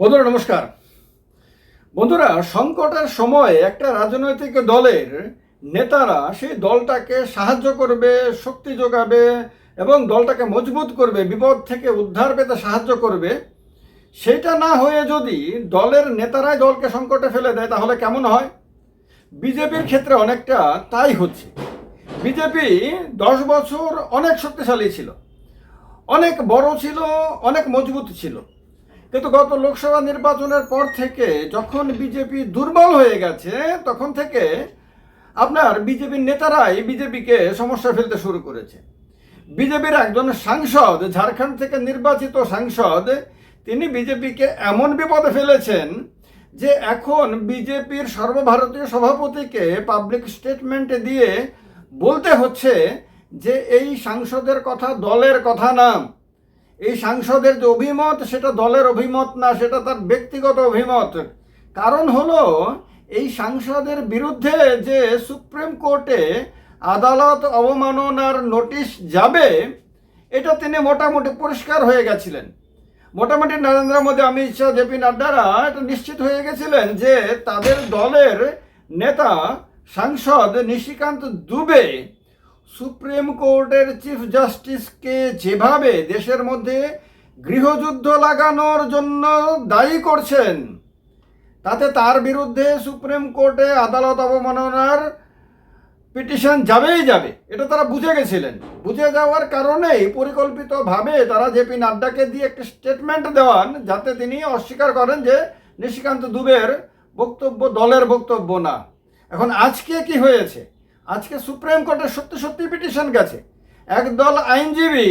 বন্ধুরা, নমস্কার। বন্ধুরা, সংকটের সময় একটা রাজনৈতিক দলের নেতারা সেই দলটাকে সাহায্য করবে, শক্তি যোগাবে এবং দলটাকে মজবুত করবে, বিপদ থেকে উদ্ধার পেতে সাহায্য করবে। সেটা না হয়ে যদি দলের নেতারাই দলকে সংকটে ফেলে দেয়, তাহলে কেমন হয়? বিজেপির ক্ষেত্রে অনেকটা তাই হচ্ছে। বিজেপি দশ বছর অনেক শক্তিশালী ছিল। অনেক বড় ছিল, অনেক মজবুত ছিল। কিন্তু গত লোকসভা নির্বাচনের পর থেকে যখন বিজেপি দুর্বল হয়ে গেছে, তখন থেকে আপনার বিজেপির নেতারাই বিজেপিকে সমস্যা ফেলতে শুরু করেছে। বিজেপির একজন সাংসদ, ঝাড়খণ্ড থেকে নির্বাচিত সাংসদ, তিনি বিজেপিকে এমন বিপদে ফেলেছেন যে এখন বিজেপির সর্বভারতীয় সভাপতিকে পাবলিক স্টেটমেন্টে দিয়ে বলতে হচ্ছে যে এই সাংসদের কথা দলের কথা না। এই সাংসদের যে অভিমত, সেটা দলের অভিমত না, সেটা তার ব্যক্তিগত অভিমত। কারণ হলো, এই সাংসদের বিরুদ্ধে যে সুপ্রিম কোর্টে আদালত অবমাননার নোটিশ যাবে, এটা তিনি মোটামুটি পরিষ্কার হয়ে গেছিলেন। মোটামুটি নরেন্দ্র মোদী, অমিত শাহ জেপি নাড্ডারা এটা নিশ্চিত হয়ে গেছিলেন যে তাদের দলের নেতা সাংসদ নিশিকান্ত দুবে সুপ্রিম কোর্টের চিফ জাস্টিসকে যেভাবে দেশের মধ্যে গৃহযুদ্ধ লাগানোর জন্য দায়ী করছেন, তাতে তার বিরুদ্ধে সুপ্রিম কোর্টে আদালত অবমাননার পিটিশন যাবেই যাবে। এটা তারা বুঝে গেছিলেন। বুঝে যাওয়ার কারণেই পরিকল্পিতভাবে তারা জেপি নাড্ডাকে দিয়ে একটা স্টেটমেন্ট দেওয়ান, যাতে তিনি অস্বীকার করেন যে নিশিকান্ত দুবের বক্তব্য দলের বক্তব্য না। এখন আজকে কি হয়েছে? আজকে সুপ্রিম কোর্টে সত্যি সত্যি পিটিশন গেছে। একদল আইনজীবী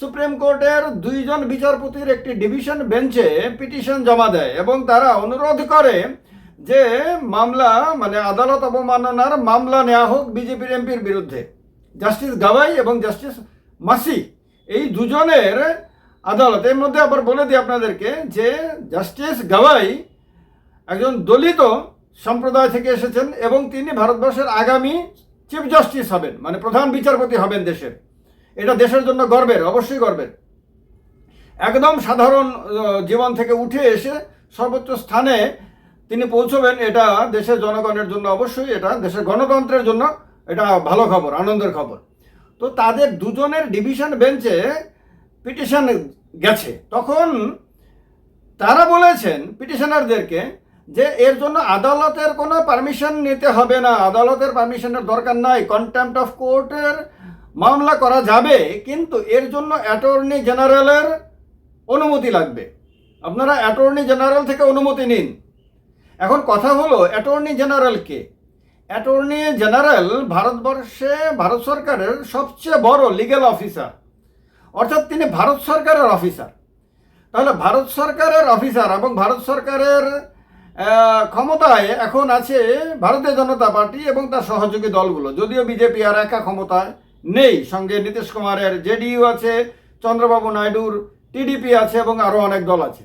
সুপ্রিম কোর্টের দুইজন বিচারপতির একটি ডিভিশন বেঞ্চে পিটিশন জমা দেয় এবং তারা অনুরোধ করে যে মামলা মানে আদালত অবমাননার মামলা নেওয়া হোক বিজেপির, এমপির বিরুদ্ধে। জাস্টিস গাওয়াই এবং জাস্টিস মাসি এই দুজনের আদালত, এর মধ্যে আবার বলে দিই আপনাদেরকে যে জাস্টিস গাওয়াই একজন দলিত সম্প্রদায় থেকে এসেছেন এবং তিনি ভারতবর্ষের আগামী চিফ জাস্টিস হবেন মানে প্রধান বিচারপতি হবেন দেশের। এটা দেশের জন্য গর্বের, অবশ্যই গর্বের। একদম সাধারণ জীবন থেকে উঠে এসে সর্বোচ্চ স্থানে তিনি পৌঁছবেন, এটা দেশের জনগণের জন্য অবশ্যই, এটা দেশের গণতন্ত্রের জন্য এটা ভালো খবর, আনন্দের খবর। তো তাদের দুজনের ডিভিশন বেঞ্চে পিটিশন গেছে। তখন তারা বলেছেন, পিটিশনারদেরকে যে এর জন্য আদালতের কোনো পারমিশন নিতে হবে না। আদালতের পারমিশনের দরকার নাই। কন্টেম্পট অফ কোর্টের মামলা করা যাবে, কিন্তু এর জন্য অ্যাটর্নি জেনারেলের অনুমতি লাগবে। আপনারা অ্যাটর্নি জেনারেল থেকে অনুমতি নিন। এখন কথা হলো অ্যাটর্নি জেনারেল কে? অ্যাটর্নি জেনারেল ভারতবর্ষে ভারত সরকারের সবচেয়ে বড় লিগ্যাল অফিসার অর্থাৎ তিনি ভারত সরকারের অফিসার তাহলে ভারত সরকারের অফিসার এবং ভারত সরকারের ক্ষমতায় এখন আছে ভারতীয় জনতা পার্টি এবং তার সহযোগী দলগুলো। যদিও বিজেপি আর একা ক্ষমতায় নেই। সঙ্গে নীতিশ কুমারের জেডিইউ আছে, চন্দ্রবাবু নাইডুর টিডিপি আছে এবং আরও অনেক দল আছে।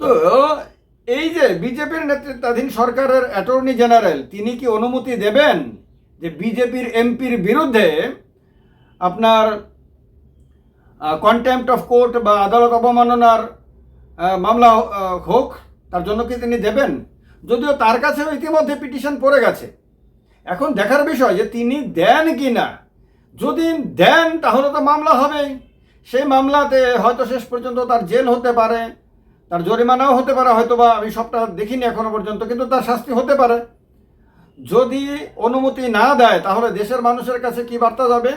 তো এই যে বিজেপির নেতৃত্বাধীন সরকারের অ্যাটর্নি জেনারেল, তিনি কি অনুমতি দেবেন যে বিজেপির এমপির বিরুদ্ধে আপনার কন্টেম্পট অফ কোর্ট বা আদালত অবমাননার মামলা হোক? তার জন্য কি তিনি দেবেন? যদিও তার কাছেও ইতিমধ্যে পিটিশন পড়ে গেছে। এখন দেখার বিষয় যে তিনি দেন কি না যদি দেন, তাহলে তো মামলা হবেই সেই মামলাতে হয়তো শেষ পর্যন্ত তার জেল হতে পারে। তার জরিমানাও হতে পারে হয়তো বা আমি সবটা দেখিনি এখনও পর্যন্ত, কিন্তু তার শাস্তি হতে পারে। যদি অনুমতি না দেয়, তাহলে দেশের মানুষের কাছে কি বার্তা যাবে?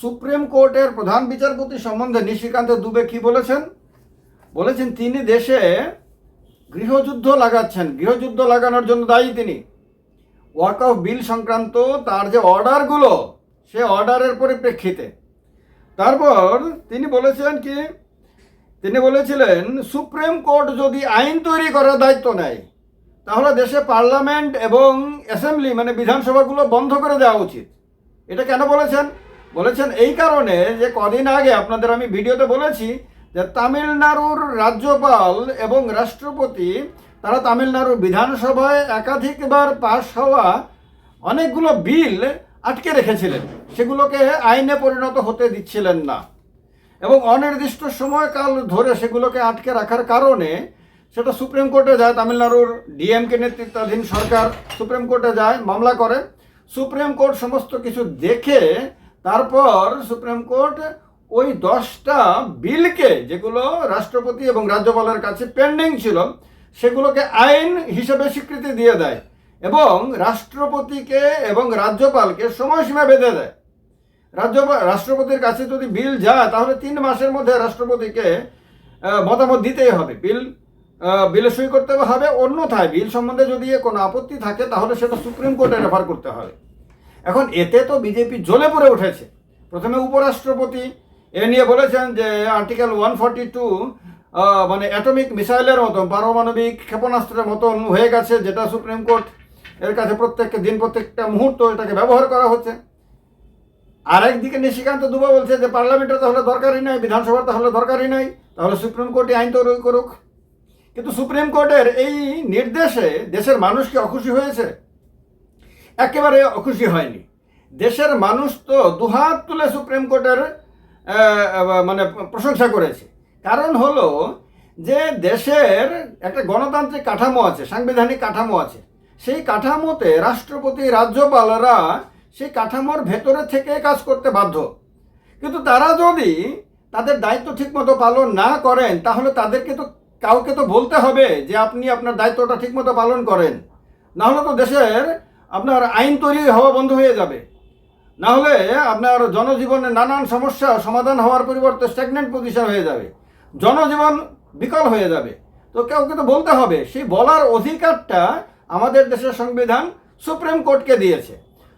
সুপ্রিম কোর্টের প্রধান বিচারপতি সম্বন্ধে নিশিকান্ত দুবে কি বলেছেন? বলেছেন, তিনি দেশে গৃহযুদ্ধ লাগাচ্ছেন। গৃহযুদ্ধ লাগানোর জন্য দায়ী তিনি। ওয়াক অফ বিল সংক্রান্ত তার যে অর্ডারগুলো, সে অর্ডারের পরিপ্রেক্ষিতে। তারপর তিনি বলেছিলেন কি, তিনি বলেছিলেন, সুপ্রিম কোর্ট যদি আইন তৈরি করার দায়িত্ব নেয়, তাহলে দেশে পার্লামেন্ট এবং অ্যাসেম্বলি মানে বিধানসভাগুলো বন্ধ করে দেওয়া উচিত। এটা কেন বলেছেন? বলেছেন এই কারণে যে কদিন আগে আপনাদের আমি ভিডিওতে বলেছি যে তামিলনাড়ুর রাজ্যপাল এবং রাষ্ট্রপতি, তারা তামিলনাড়ুর বিধানসভায় একাধিকবার পাশ হওয়া অনেকগুলো বিল আটকে রেখেছিলেন। সেগুলোকে আইনে পরিণত হতে দিচ্ছিলেন না। এবং অনির্দিষ্ট সময়কাল ধরে সেগুলোকে আটকে রাখার কারণে সেটা সুপ্রিম কোর্টে যায়, তামিলনাড়ুর ডিএমকে নেতৃত্বাধীন সরকার সুপ্রিম কোর্টে যায়, মামলা করে। সুপ্রিম কোর্ট সমস্ত কিছু দেখে তারপর সুপ্রিম কোর্ট ওই দশটা বিলকে যেগুলো রাষ্ট্রপতি এবং রাজ্যপালের কাছে পেন্ডিং ছিল, সেগুলোকে আইন হিসেবে স্বীকৃতি দিয়ে দেয় এবং রাষ্ট্রপতিকে এবং রাজ্যপালকে সময়সীমা বেঁধে দেয়। রাজ্যপাল রাষ্ট্রপতির কাছে যদি বিল যায়, তাহলে তিন মাসের মধ্যে রাষ্ট্রপতিকে মতামত দিতেই হবে। বিল বিলে সই করতে হবে, অন্যথায় বিল সম্বন্ধে যদি কোনো আপত্তি থাকে, তাহলে সেটা সুপ্রিম কোর্টে রেফার করতে হবে। এখন এতে তো বিজেপি জ্বলে পড়ে উঠেছে। প্রথমে উপরাষ্ট্রপতি এ নিয়ে বলেছেন যে আর্টিকেল ওয়ান ফর্টি টু মানে অ্যাটমিক মিসাইলের মতন, পারমাণবিক ক্ষেপণাস্ত্রের মতন হয়ে গেছে যেটা সুপ্রিম কোর্ট এর কাছে প্রত্যেকটা দিন প্রত্যেকটা মুহূর্ত এটাকে ব্যবহার করা হচ্ছে। আরেকদিকে নিশিকান্ত দুবা বলছে যে পার্লামেন্টের তাহলে দরকারই নাই, বিধানসভার তাহলে দরকারই নাই, তাহলে সুপ্রিম কোর্টে আইন তৈরি করুক। কিন্তু সুপ্রিম কোর্টের এই নির্দেশে দেশের মানুষ কি অখুশি হয়েছে? একেবারে অখুশি হয়নি। দেশের মানুষ তো দুহাত তুলে সুপ্রিম কোর্টের মানে প্রশংসা করেছে। কারণ হলো যে দেশের একটা গণতান্ত্রিক কাঠামো আছে, সাংবিধানিক কাঠামো আছে। সেই কাঠামোতে রাষ্ট্রপতি, রাজ্যপালরা সেই কাঠামোর ভেতরে থেকে কাজ করতে বাধ্য। কিন্তু তারা যদি তাদের দায়িত্ব ঠিকমতো পালন না করেন, তাহলে তাদেরকে তো কাউকে তো বলতে হবে যে আপনি আপনার দায়িত্বটা ঠিকমতো পালন করেন। নাহলে তো দেশের আপনার আইন তৈরি হওয়া বন্ধ হয়ে যাবে। না হলে আপনার জনজীবনে নানান সমস্যা সমাধান হওয়ার পরিবর্তে স্ট্যাগনেন্ট পজিশন হয়ে যাবে। জনজীবন বিকল হয়ে যাবে। তো কাউকে তো বলতে হবে, সেই বলার অধিকারটা আমাদের দেশের সংবিধান সুপ্রিম কোর্টকে দিয়েছে।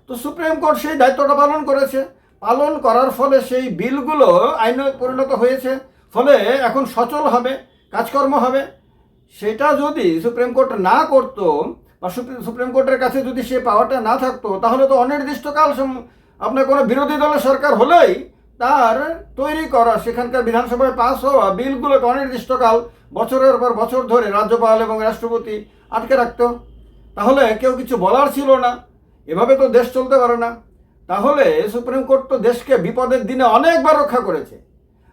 তো সুপ্রিম কোর্ট সেই দায়িত্বটা পালন করেছে। পালন করার ফলে সেই বিলগুলো আইনে পরিণত হয়েছে। ফলে এখন সচল হবে, কাজকর্ম হবে। সেটা যদি সুপ্রিম কোর্ট না করতো বা সুপ্রিম কোর্টের কাছে যদি সে পাওয়ারটা না থাকতো, তাহলে তো অনির্দিষ্টকাল আপনার কোনো বিরোধী দলের সরকার হলেই তার তৈরি করা সেখানকার বিধানসভায় পাস হওয়া বিলগুলোকে অনির্দিষ্টকাল, বছরের পর বছর ধরে রাজ্যপাল এবং রাষ্ট্রপতি আটকে রাখত। তাহলে কেউ কিছু বলার ছিল না। এভাবে তো দেশ চলতে পারে না। তাহলে সুপ্রিম কোর্ট তো দেশকে বিপদের দিনে অনেকবার রক্ষা করেছে।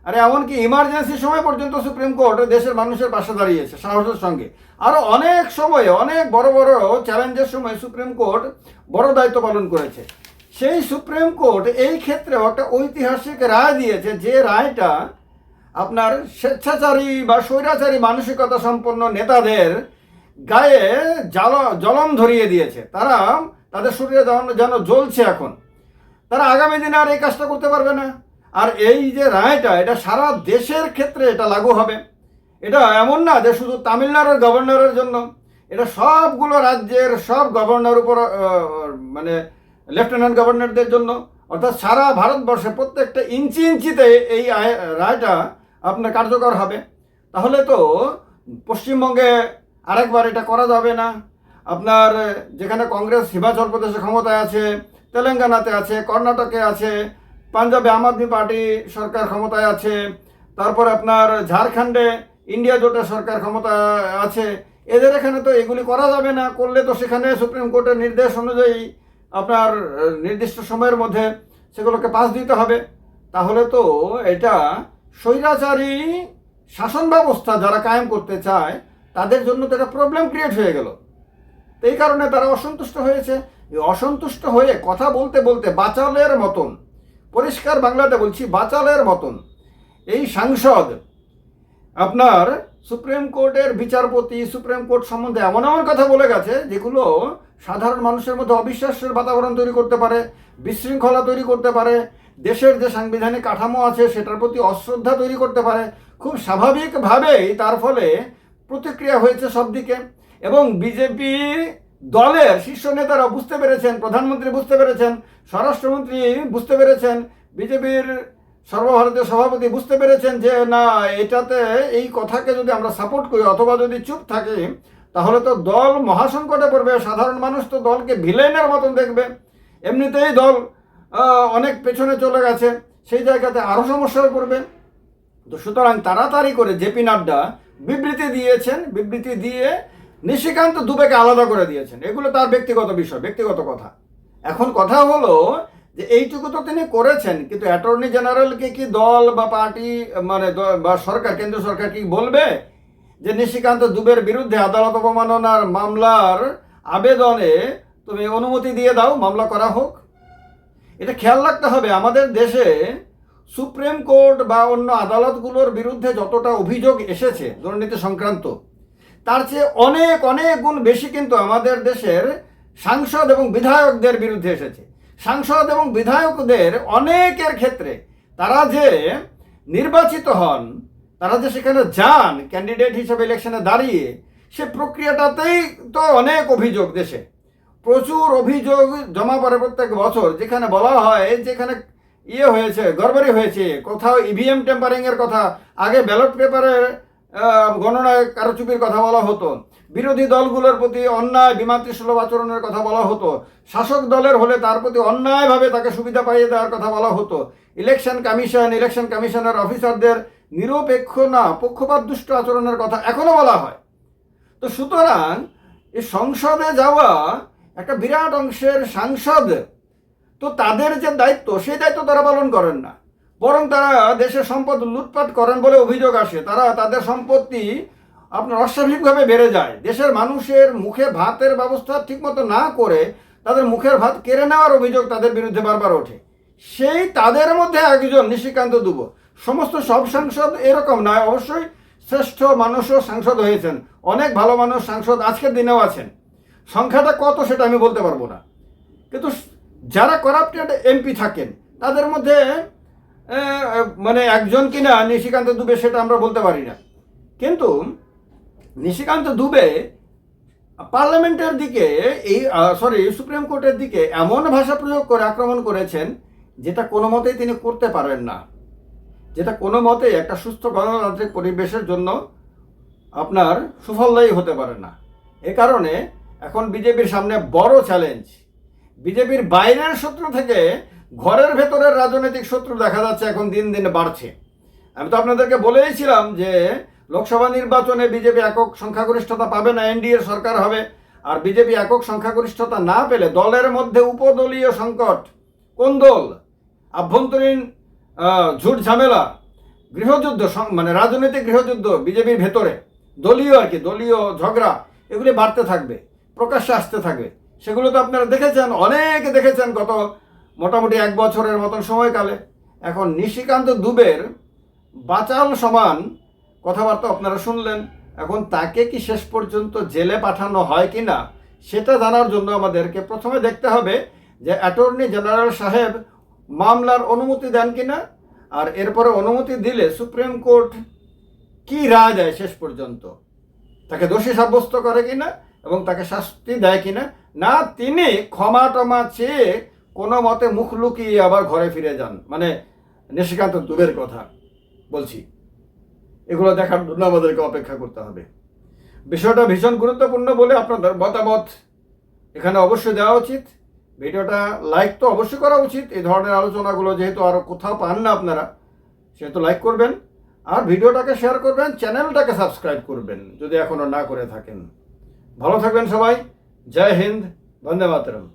আরে এমনকি ইমার্জেন্সি সময় পর্যন্ত সুপ্রিম কোর্ট দেশের মানুষের পাশে দাঁড়িয়েছে সাহসের সঙ্গে। আরও অনেক সময়ে, অনেক বড় বড় চ্যালেঞ্জের সময় সুপ্রিম কোর্ট বড় দায়িত্ব পালন করেছে। সেই সুপ্রিম কোর্ট এই ক্ষেত্রেও একটা ঐতিহাসিক রায় দিয়েছে যে রায়টা আপনার স্বেচ্ছাচারী বা স্বৈরাচারী মানসিকতা সম্পন্ন নেতাদের গায়ে জ্বাল জলম ধরিয়ে দিয়েছে। তারা তাদের শরীরে যেন জ্বলছে এখন। তারা আগামী দিনে আর এই কাজটা করতে পারবে না। আর এই যে রায়টা, এটা সারা দেশের ক্ষেত্রে এটা লাগু হবে। এটা এমন না যে শুধু তামিলনাড়ুর গভর্নরের জন্য। এটা সবগুলো রাজ্যের সব গভর্নর উপর মানে লেফটেন্যান্ট গভর্নরদের জন্য, অর্থাৎ সারা ভারতবর্ষে প্রত্যেকটা ইঞ্চি ইঞ্চিতে এই রায়টা আপনার কার্যকর হবে। তাহলে তো পশ্চিমবঙ্গে আরেকবার এটা করা যাবে না। আপনার, যেখানে কংগ্রেস হিমাচল প্রদেশে ক্ষমতায় আছে, তেলেঙ্গানাতে আছে, কর্ণাটকে আছে, পাঞ্জাবে আম আদমি পার্টি সরকার ক্ষমতায় আছে, তারপর আপনার ঝাড়খণ্ডে ইন্ডিয়া জোটের সরকার ক্ষমতায় আছে, এদের এখানে তো এগুলি করা যাবে না। করলে তো সেখানে সুপ্রিম কোর্টের নির্দেশ অনুযায়ী আপনার নির্দিষ্ট সময়ের মধ্যে সেগুলোকে পাস দিতে হবে। তাহলে তো এটা স্বৈরাচারী শাসন ব্যবস্থা যারা কায়েম করতে চায়, তাদের জন্য তো একটা প্রবলেম ক্রিয়েট হয়ে গেল। তো এই কারণে তারা অসন্তুষ্ট হয়েছে। অসন্তুষ্ট হয়ে কথা বলতে বলতে বাচালের মতন, পরিষ্কার বাংলাতে বলছি, বাচালের মতন এই সাংসদ আপনার সুপ্রিম কোর্টের বিচারপতি, সুপ্রিম কোর্ট সম্বন্ধে এমন এমন কথা বলে গেছে, যেগুলো সাধারণ মানুষের মধ্যে অবিশ্বাসের বাতাবরণ তৈরি করতে পারে, বিশৃঙ্খলা তৈরি করতে পারে, দেশের যে সাংবিধানিক কাঠামো আছে সেটার প্রতি অশ্রদ্ধা তৈরি করতে পারে। খুব স্বাভাবিকভাবেই তার ফলে প্রতিক্রিয়া হয়েছে সব দিকে। এবং বিজেপি দলের শীর্ষ নেতারা বুঝতে পেরেছেন, প্রধানমন্ত্রী বুঝতে পেরেছেন, স্বরাষ্ট্রমন্ত্রী বুঝতে পেরেছেন, বিজেপির সর্বভারতীয় সভাপতি বুঝতে পেরেছেন যে, না, এটাতে এই কথাকে যদি আমরা সাপোর্ট করি অথবা যদি চুপ থাকি, তাহলে তো দল মহাসংকটে পড়বে। সাধারণ মানুষ তো দলকে ভিলেনের মতন দেখবে। এমনিতেই দল অনেক পেছনে চলে গেছে। সেই জায়গাতে আরও সমস্যায় পড়বে। তো সুতরাং তাড়াতাড়ি করে জেপি নাড্ডা বিবৃতি দিয়েছেন। বিবৃতি দিয়ে নিশিকান্ত দুবেকে আলাদা করে দিয়েছেন। এগুলো তার ব্যক্তিগত বিষয়, ব্যক্তিগত কথা। এখন কথা হলো যে এইটুকু তো তিনি করেছেন, কিন্তু অ্যাটর্নি জেনারেলকে কি দল বা পার্টি মানে বা সরকার, কেন্দ্র সরকার কি বলবে যে নিশিকান্ত দুবের বিরুদ্ধে আদালত অবমাননার মামলার আবেদনে তুমি অনুমতি দিয়ে দাও, মামলা করা হোক? এটা খেয়াল রাখতে হবে, আমাদের দেশে সুপ্রিম কোর্ট বা অন্য আদালতগুলোর বিরুদ্ধে যতটা অভিযোগ এসেছে, দুর্নীতি সংক্রান্ত, তার চেয়ে অনেক অনেক গুণ বেশি কিন্তু আমাদের দেশের সাংসদ এবং বিধায়কদের বিরুদ্ধে এসেছে। সাংসদ এবং বিধায়কদের অনেকের ক্ষেত্রে তারা যে নির্বাচিত হন, তারা যে সেখানে যান ক্যান্ডিডেট হিসেবে ইলেকশনে দাঁড়িয়ে, সে প্রক্রিয়াটাতেই তো অনেক অভিযোগ দেশে। প্রচুর অভিযোগ জমা পড়ে প্রত্যেক বছর, যেখানে বলা হয় যেখানে ইয়ে হয়েছে, গড়বড়ি হয়েছে, কোথাও ইভিএম টেম্পারিংয়ের কথা, আগে ব্যালট পেপারের গণনায় কারচুপির কথা বলা হতো। বিরোধী দলগুলোর প্রতি অন্যায়, বিমাতৃসুলভ আচরণের কথা বলা হতো। শাসক দলের হলে তার প্রতি অন্যায়ভাবে তাকে সুবিধা পাইয়ে দেওয়ার কথা বলা হতো। ইলেকশন কমিশন, ইলেকশন কমিশনের অফিসারদের নিরপেক্ষ না, পক্ষপাত দুষ্ট আচরণের কথা এখনও বলা হয়। তো সুতরাং এই সংসদে যাওয়া একটা বিরাট অংশের সাংসদ, তো তাদের যে দায়িত্ব, সেই দায়িত্ব তারা পালন করেন না। বরং তারা দেশের সম্পদ লুটপাট করেন বলে অভিযোগ আসে। তারা তাদের সম্পত্তি আপনার অস্বাভাবিকভাবে বেড়ে যায়। দেশের মানুষের মুখে ভাতের ব্যবস্থা ঠিকমতো না করে তাদের মুখের ভাত কেড়ে নেওয়ার অভিযোগ তাদের বিরুদ্ধে বারবার ওঠে। সেই তাদের মধ্যে একজন, নিশিকান্ত দুব। সমস্ত সব সাংসদ এরকম নয়, অবশ্যই শ্রেষ্ঠ মানুষও সাংসদ হয়েছেন। অনেক ভালো মানুষ সাংসদ আজকের দিনেও আছেন। সংখ্যাটা কত সেটা আমি বলতে পারব না। কিন্তু যারা করাপ্টেড এমপি থাকেন, তাদের মধ্যে মানে একজন কিনা নিশিকান্ত দুবে সেটা আমরা বলতে পারি না। কিন্তু নিশিকান্ত দুবে পার্লামেন্টের দিকে এই সরি সুপ্রিম কোর্টের দিকে এমন ভাষা প্রয়োগ করে আক্রমণ করেছেন যেটা কোনো মতেই তিনি করতে পারেন না। যেটা কোনো মতে একটা সুস্থ গণতান্ত্রিক পরিবেশের জন্য আপনার সুফলদায়ী হতে পারে না। এ কারণে এখন বিজেপির সামনে বড় চ্যালেঞ্জ বিজেপির বাইরের শত্রু থেকে ঘরের ভেতরের রাজনৈতিক শত্রু দেখা যাচ্ছে এখন দিন দিন বাড়ছে। আমি তো আপনাদেরকে বলেইছিলাম যে লোকসভা নির্বাচনে বিজেপি একক সংখ্যাগরিষ্ঠতা পাবে না এনডিএর সরকার হবে। আর বিজেপি একক সংখ্যাগরিষ্ঠতা না পেলে দলের মধ্যে উপদলীয় সংকট। কোন দল? আভ্যন্তরীণ ঝুট ঝামেলা। গৃহযুদ্ধ মানে রাজনৈতিক গৃহযুদ্ধ বিজেপির ভেতরে। দলীয় আর কি, দলীয় ঝগড়া, এগুলি বাড়তে থাকবে, প্রকাশ্যে আসতে থাকবে। সেগুলো তো আপনারা দেখেছেন, অনেক দেখেছেন গত মোটামুটি এক বছরের মতন সময়কালে। এখন নিশিকান্ত দুবের বাচাল সমান কথাবার্তা আপনারা শুনলেন। এখন তাকে কি শেষ পর্যন্ত জেলে পাঠানো হয় কি না, সেটা জানার জন্য আমাদেরকে প্রথমে দেখতে হবে যে অ্যাটর্নি জেনারেল সাহেব মামলার অনুমতি দেন কি না, আর এরপরে অনুমতি দিলে সুপ্রিম কোর্ট কি রায় দেয় শেষ পর্যন্ত? তাকে দোষী সাব্যস্ত করে কি না এবং তাকে শাস্তি দেয় কিনা না? না, তিনি ক্ষমা টমা চেয়ে কোনো মতে মুখ লুকিয়ে আবার ঘরে ফিরে যান। মানে নিশিকান্ত দুবের কথা বলছি। এগুলো দেখার জন্য আমাদেরকে অপেক্ষা করতে হবে। বিষয়টা ভীষণ গুরুত্বপূর্ণ বলে আপনাদের মতামত এখানে অবশ্যই দেওয়া উচিত। ভিডিওটা লাইক তো অবশ্যই করা উচিত। এই ধরনের আলোচনাগুলো যেহেতু আরও কোথাও পান না আপনারা, সেহেতু লাইক করবেন। আর ভিডিওটাকে শেয়ার করবেন চ্যানেলটাকে সাবস্ক্রাইব করবেন, যদি এখনও না করে থাকেন। ভালো থাকবেন সবাই। জয় হিন্দ, বন্দে মাতরম।